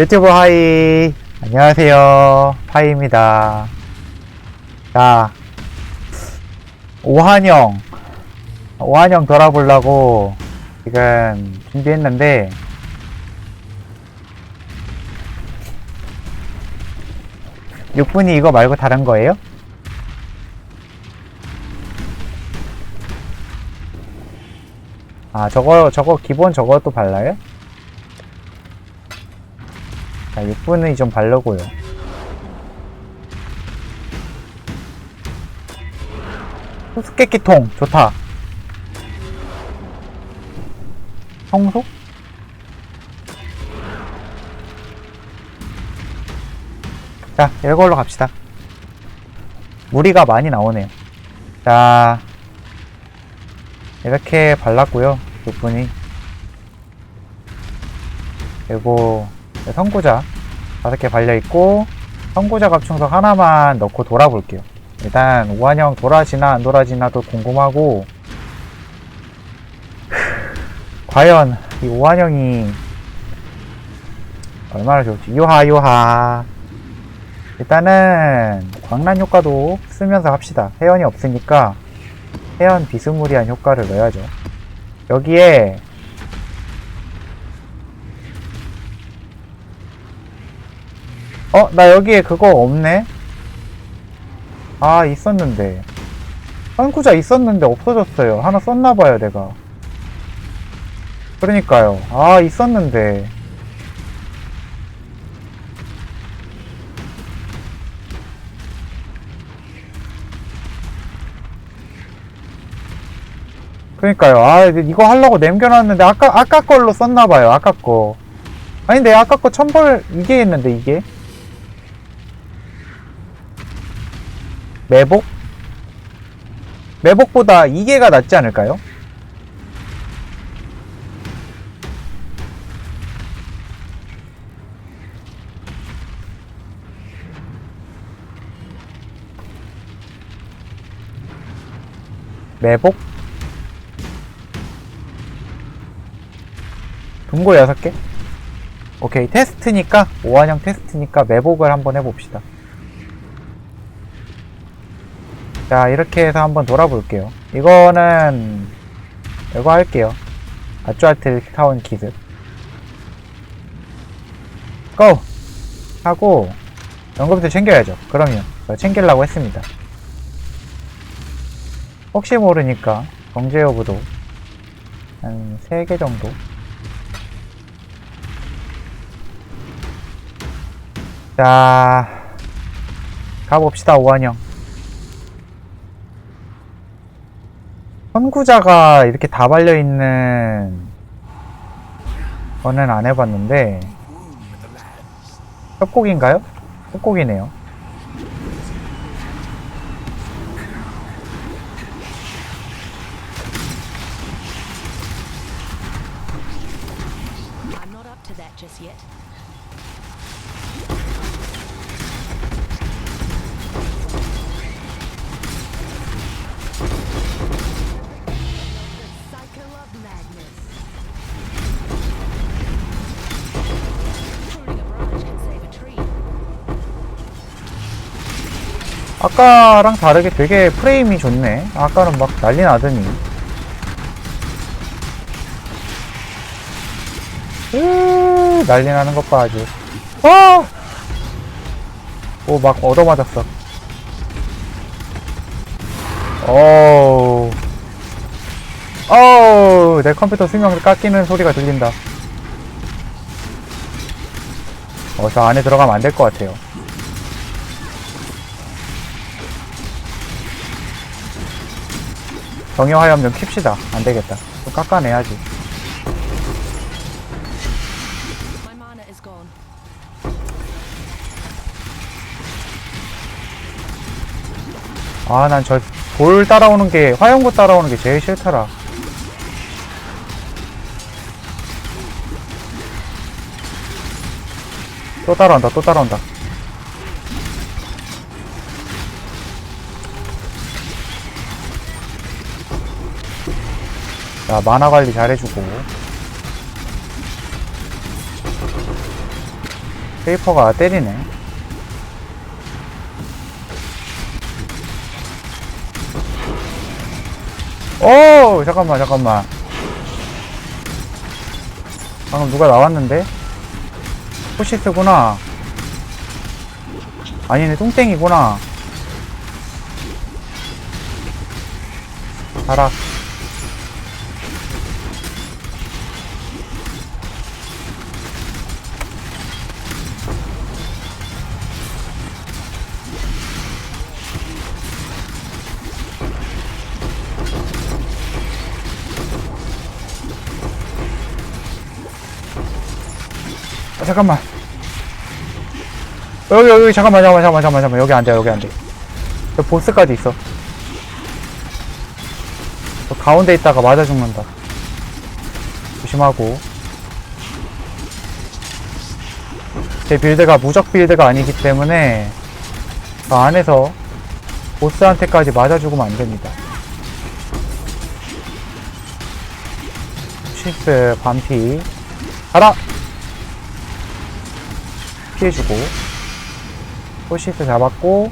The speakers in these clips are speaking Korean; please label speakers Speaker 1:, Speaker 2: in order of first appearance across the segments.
Speaker 1: 유튜브 하이 안녕하세요 하이입니다 자 오한영 오한영 돌아보려고 지금 준비했는데 육분이 이거 말고 다른 거예요? 아 저거 저거 기본 저것도 발라요? 자, 6분의 좀 바르고요. 수수께끼통 좋다. 청소? 자, 이걸로 갑시다. 무리가 많이 나오네요. 자, 이렇게 발랐고요. 6분이. 그리고 선구자 다섯 개 발려 있고 선구자 갑충석 하나만 넣고 돌아볼게요. 일단 우한형 돌아지나 안 돌아지나도 궁금하고 과연 이 우한형이 얼마나 좋을지 유하 유하 일단은 광란 효과도 쓰면서 합시다. 회원이 없으니까 회원 비스무리한 효과를 넣어야죠. 여기에 어, 나 여기에 그거 없네? 아, 있었는데. 선구자 있었는데 없어졌어요. 하나 썼나봐요, 내가. 그러니까요. 아, 있었는데. 그러니까요. 아, 이거 하려고 남겨놨는데, 아까, 아까 걸로 썼나봐요, 아까 거. 아닌데, 아까 거 천벌, 이게 했는데, 이게? 매복? 매복보다 이게가 낫지 않을까요? 매복? 동고 6개? 오케이, 테스트니까, 오한형 테스트니까 매복을 한번 해봅시다. 자, 이렇게 해서 한번 돌아볼게요. 이거는, 이거 할게요. 아쭈아트 타운 기습. 고! 하고, 연금도 챙겨야죠. 그럼요. 저 챙기려고 했습니다. 혹시 모르니까, 경제 여부도 한 3개 정도. 자, 가봅시다, 오한영. 선구자가 이렇게 다 발려 있는 거는 안 해봤는데 협곡인가요? 협곡이네요. 아까랑 다르게 되게 프레임이 좋네. 아까는 막 난리 나더니. 으, 난리 나는 것 봐, 아주. 아! 오, 막 얻어맞았어. 어우. 어우, 내 컴퓨터 수명을 깎이는 소리가 들린다. 어, 저 안에 들어가면 안 될 것 같아요. 정형화염 좀 킵시다. 안 되겠다. 좀 깎아내야지. 아, 난저돌 따라오는 게, 화염구 따라오는 게 제일 싫더라. 또 따라온다, 또 따라온다. 자, 만화 관리 잘해주고. 페이퍼가 때리네. 오! 잠깐만, 잠깐만. 방금 누가 나왔는데? 포시스구나. 아니네, 뚱땡이구나. 가라. 잠깐만. 여기, 여기, 잠깐만, 잠깐만, 잠깐만, 잠깐만. 여기 앉아, 여기 앉아. 저 보스까지 있어. 저 가운데 있다가 맞아 죽는다. 조심하고. 제 빌드가 무적 빌드가 아니기 때문에 그 안에서 보스한테까지 맞아 죽으면 안 됩니다. 시스 반피 가라! 피해주고 포시스 잡았고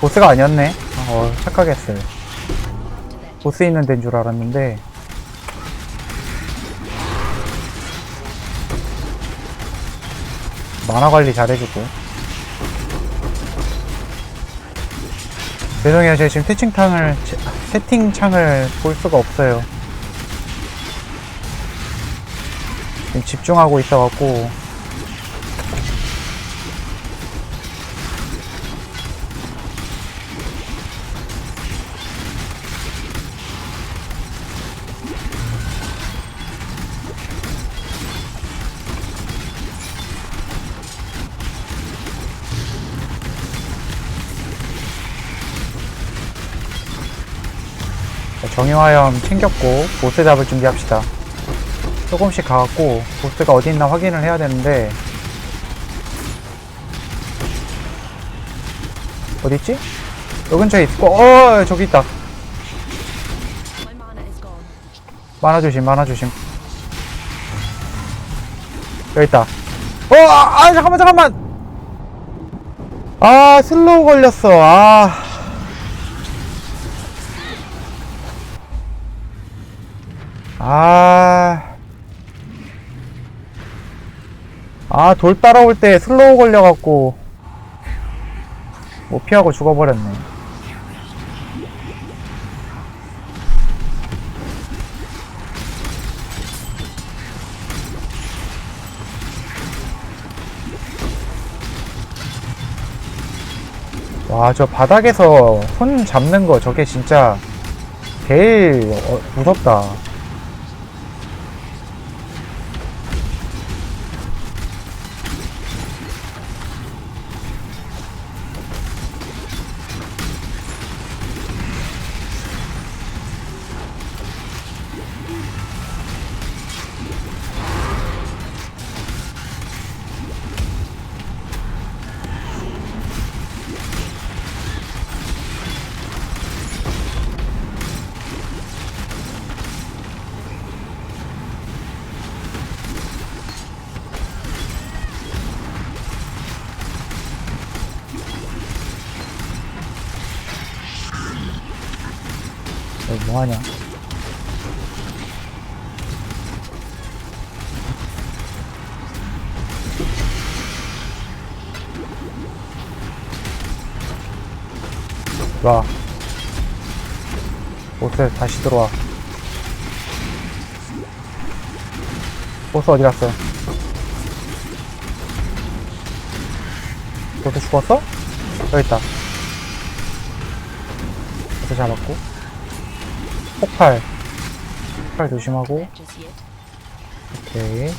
Speaker 1: 보스가 아니었네. 어 착각했어요. 보스 있는 데인 줄 알았는데. 만화 관리 잘해주고 죄송해요. 제가 지금 채팅창을 채팅창을 볼 수가 없어요. 지금 집중하고 있어갖고 정의화염 챙겼고 보스 잡을 준비합시다 조금씩 가갖고 보스가 어디 있나 확인을 해야 되는데 어디 있지? 요 근처에 있고 어 저기 있다. 만화 조심 만화 조심 여기 있다 어! 아, 아 잠깐만 잠깐만 아 슬로우 걸렸어 아 아. 아, 돌 따라올 때 슬로우 걸려갖고, 못 피하고 죽어버렸네. 와, 저 바닥에서 손 잡는 거 저게 진짜 제일 어, 무섭다. 뭐하냐? 와. 보스 다시 들어와. 보스 어디 갔어? 보스 죽었어? 여기 있다. 보스 잡았고. 폭발. 폭발 조심하고. 오케이.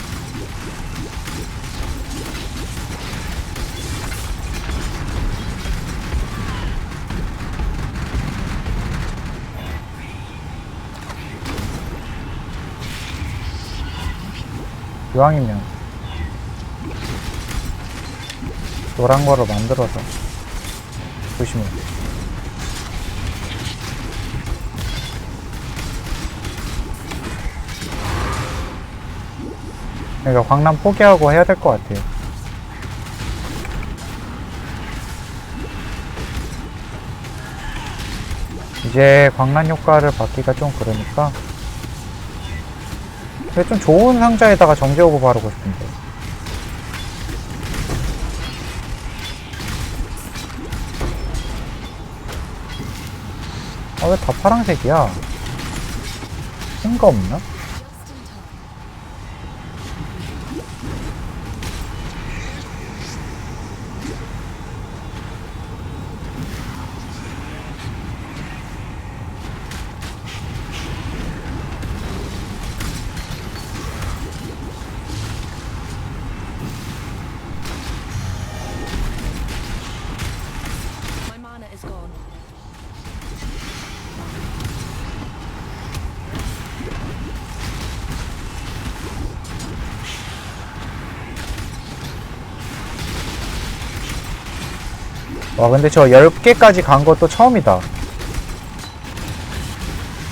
Speaker 1: 이왕이면 노란 거로 만들어서 조심해. 그러니까 광란 포기하고 해야 될 것 같아요. 이제 광란 효과를 받기가 좀 그러니까 근데 좀 좋은 상자에다가 정제 오브 바르고 싶은데 아 왜 다 파란색이야? 흰거 없나? 와 근데 저 10개까지 간 것도 처음이다.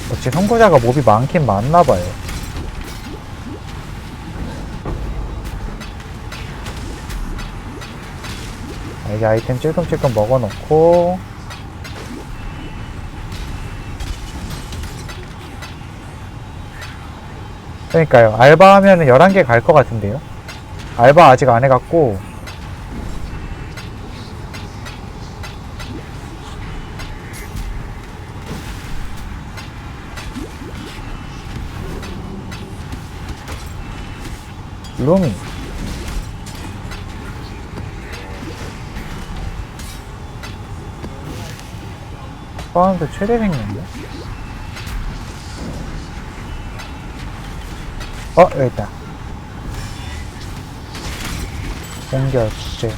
Speaker 1: 역시 선구자가 몹이 많긴 많나봐요. 이제 아이템 찔끔찔끔 먹어놓고. 그러니까요 알바하면은 11개 갈 것 같은데요? 알바 아직 안 해갖고 루미 파운드 최대 생겼네 어 여기 있다. 공격 축제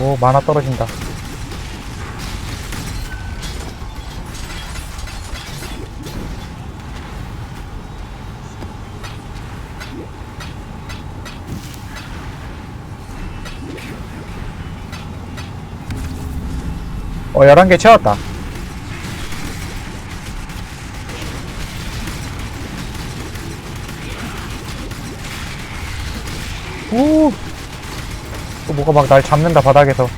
Speaker 1: 오 만화 떨어진다. 어 11개 채웠다 또 뭐가 막날 잡는다 바닥에서.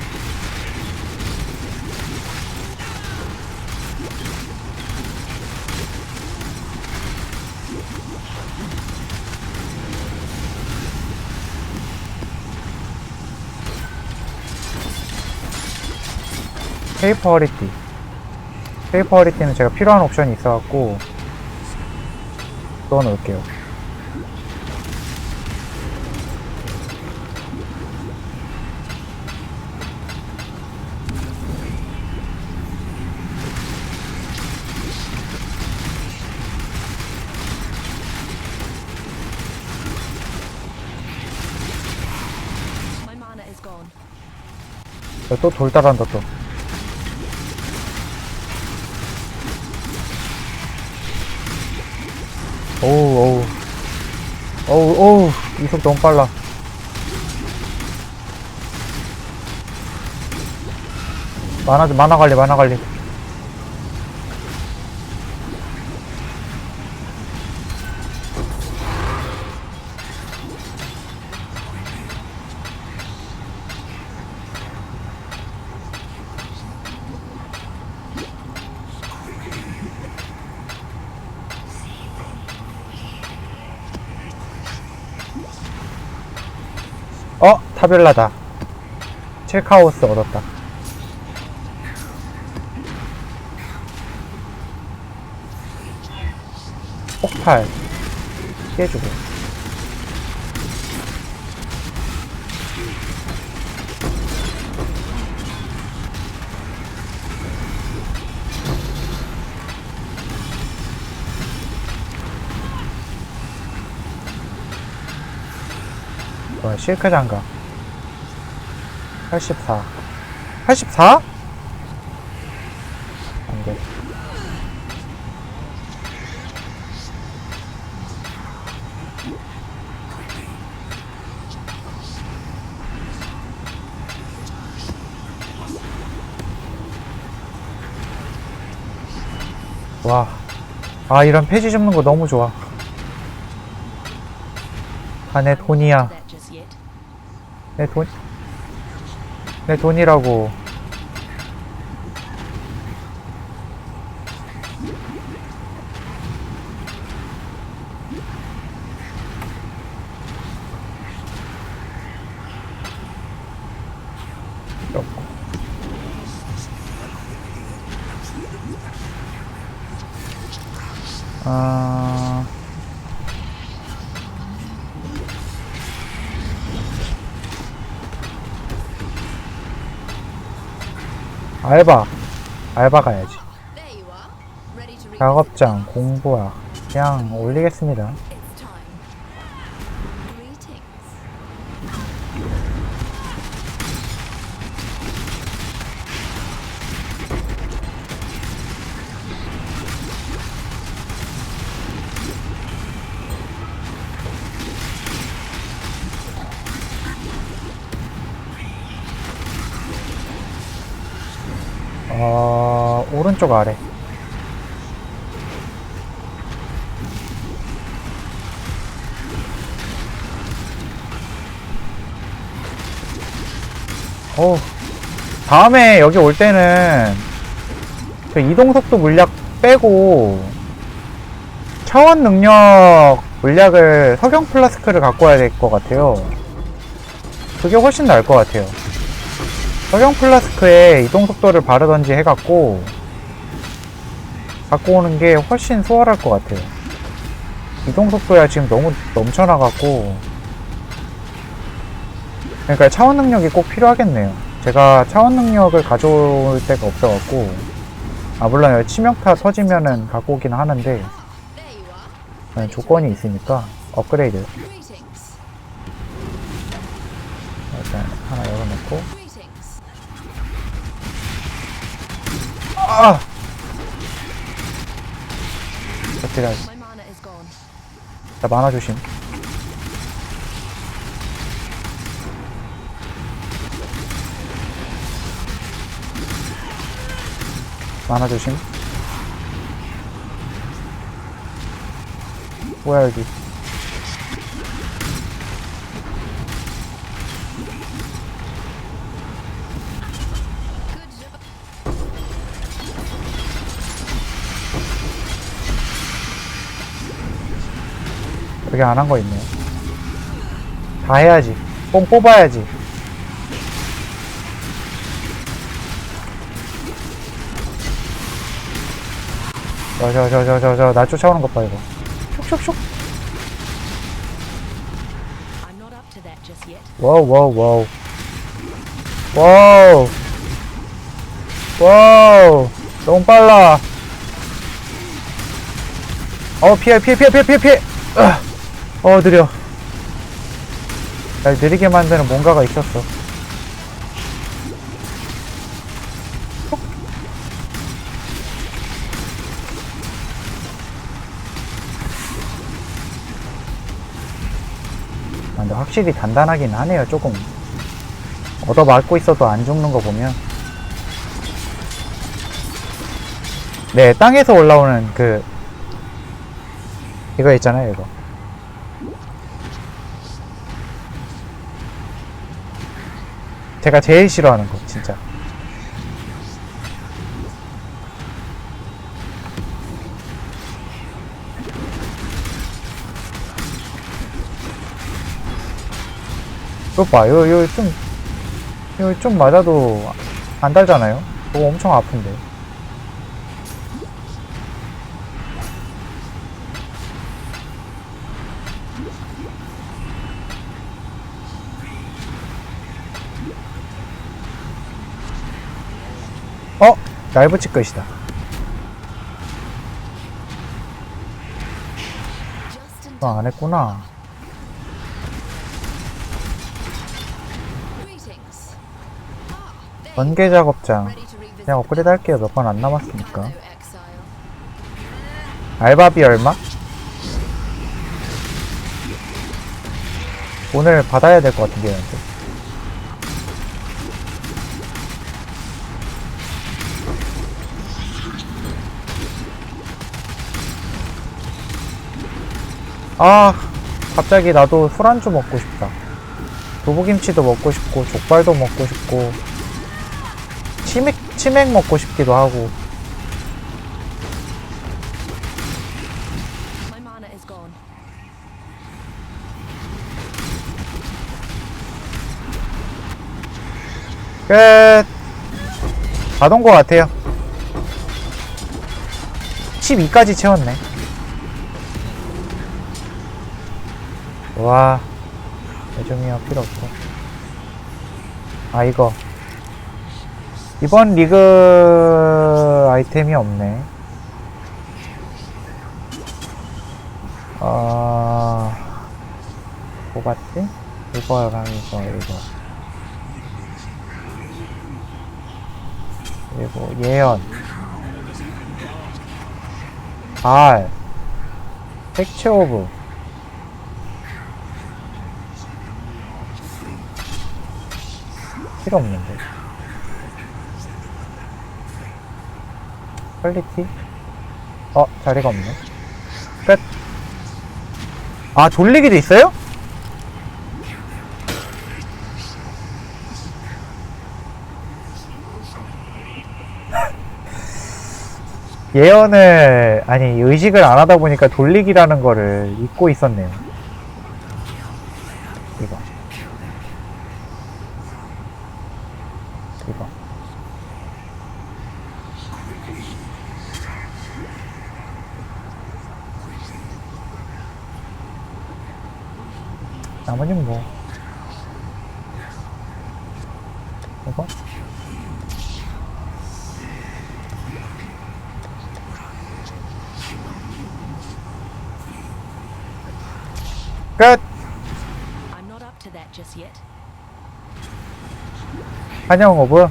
Speaker 1: 페이퍼 허리띠. 페이퍼 허리띠는 제가 필요한 옵션이 있어갖고 넣어놓을게요 또 돌 따라한다 또. 오우 오우. 어우 어우. 이속 너무 빨라. 만화 만화 관리 만화 관리 타별라다. 체크하우스 얻었다. 폭발. 피해주고. 뭐야 실크 장갑. 84 84? 안돼 와, 아 이런 폐지 접는 거 너무 좋아. 아내 돈이야. 내 돈, 내 돈이라고. 알바. 알바 가야지. 작업장, 공부학. 그냥 올리겠습니다. 오른쪽 아래. 어, 다음에 여기 올 때는 그 이동속도 물약 빼고 차원 능력 물약을 석영 플라스크를 갖고 와야 될 것 같아요. 그게 훨씬 나을 것 같아요. 석영 플라스크에 이동 속도를 바르던지 해갖고 갖고 오는 게 훨씬 수월할 것 같아요. 이동 속도야 지금 너무 넘쳐나갖고 그러니까 차원 능력이 꼭 필요하겠네요. 제가 차원 능력을 가져올 데가 없어갖고 아 물론 치명타 터지면은 갖고 오긴 하는데. 네, 조건이 있으니까 업그레이드. 일단 하나 열어놓고. 아!
Speaker 2: Gone.
Speaker 1: 자, 만화 조심. 만화 조심. 뭐야, 여기. 여기 안한 거 있네요. 다 해야지. 뽕 뽑아야지. 저, 저, 저, 저, 저, 저, 나 쫓아오는 것 봐, 이거. 슉슉슉. 와우, 와우, 와우. 와우. 와우. 너무 빨라. 어, 피해, 피해, 피해, 피해, 피해, 피해. 으아. 어, 느려. 날 느리게 만드는 뭔가가 있었어. 아, 근데 확실히 단단하긴 하네요, 조금. 얻어 맞고 있어도 안 죽는 거 보면. 네, 땅에서 올라오는 그, 이거 있잖아요, 이거. 제가 제일 싫어하는 거, 진짜. 이거 봐, 이거, 이거 좀, 이거 좀 맞아도 안 달잖아요? 그거 엄청 아픈데. 날 붙일 것이다. 아, 안 했구나. 번개 작업장. 그냥 업그레이드 할게요. 몇 번 안 남았으니까. 알바비 얼마? 오늘 받아야 될 것 같은데요. 아, 갑자기 나도 술안주 먹고 싶다. 두부김치도 먹고 싶고, 족발도 먹고 싶고, 치맥, 치맥 먹고 싶기도 하고. 끝. 받은 것 같아요. 12까지 채웠네. 와. 애정이야 필요 없고. 아, 이거. 이번 리그 아이템이 없네. 어, 뽑았지? 이거랑 이거, 이거. 그리고 예언 발 색채 오브 필요 없는데 퀄리티 어 자리가 없네 끝 아 졸리기도 있어요? 예언을 아니 의식을 안 하다 보니까 돌리기라는 거를 잊고 있었네요. 이거 이거 나머지는 뭐 이거 끝.
Speaker 2: I'm not up to that just yet.
Speaker 1: 한영 오브.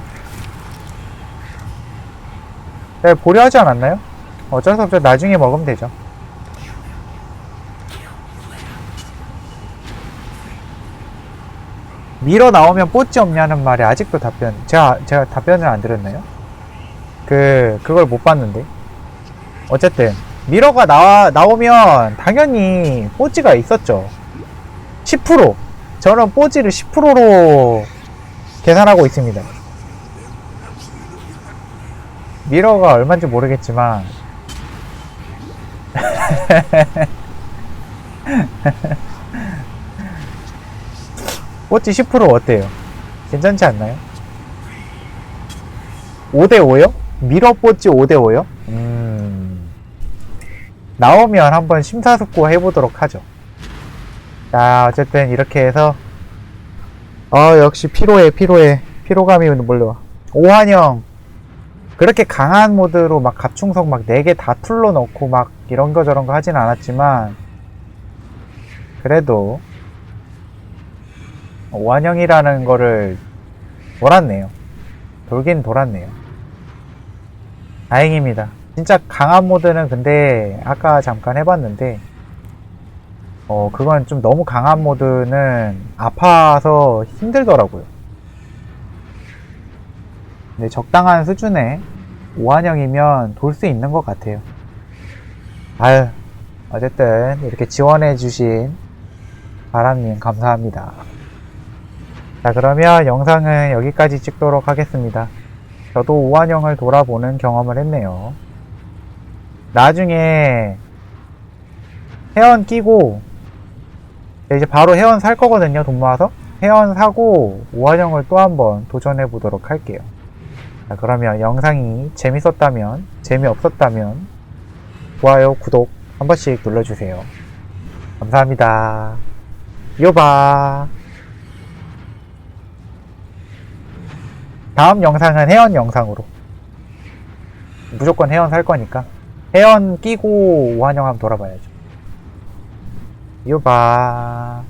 Speaker 1: 네, 보려 하지 않았나요? 어쩔 수 없죠. 나중에 먹으면 되죠. 밀어 나오면 뽀찌 없냐는 말에 아직도 답변, 제가, 제가 답변을 안 드렸나요? 그, 그걸 못 봤는데. 어쨌든, 미러가 나와, 나오면 당연히 뽀찌가 있었죠. 10%. 저는 뽀찌를 10%로 계산하고 있습니다. 미러가 얼마인지 모르겠지만 뽀찌 10% 어때요? 괜찮지 않나요? 5대5요? 미러 뽀찌 5대5요? 음... 나오면 한번 심사숙고 해보도록 하죠. 자, 어쨌든 이렇게 해서 아 역시 피로해 피로해. 피로감이 몰려와. 오한영 그렇게 강한 모드로 막 갑충석 막 4개 다 툴러 넣고 막 이런 거 저런 거 하진 않았지만 그래도 오한영이라는 거를 돌았네요. 돌긴 돌았네요. 다행입니다. 진짜 강한 모드는 근데 아까 잠깐 해봤는데 어, 그건 좀 너무 강한 모드는 아파서 힘들더라고요. 근데 적당한 수준의 오한영이면 돌 수 있는 것 같아요. 아유, 어쨌든 이렇게 지원해주신 바람님 감사합니다. 자, 그러면 영상은 여기까지 찍도록 하겠습니다. 저도 오한영을 돌아보는 경험을 했네요. 나중에 회원 끼고 이제 바로 회원 살 거거든요, 돈 모아서. 회원 사고 오한영을 또 한번 도전해 보도록 할게요. 자, 그러면 영상이 재밌었다면, 재미없었다면, 좋아요, 구독 한 번씩 눌러주세요. 감사합니다. 요바. 다음 영상은 회원 영상으로. 무조건 회원 살 거니까. 회원 끼고 오한영 한번 돌아봐야죠. 요바.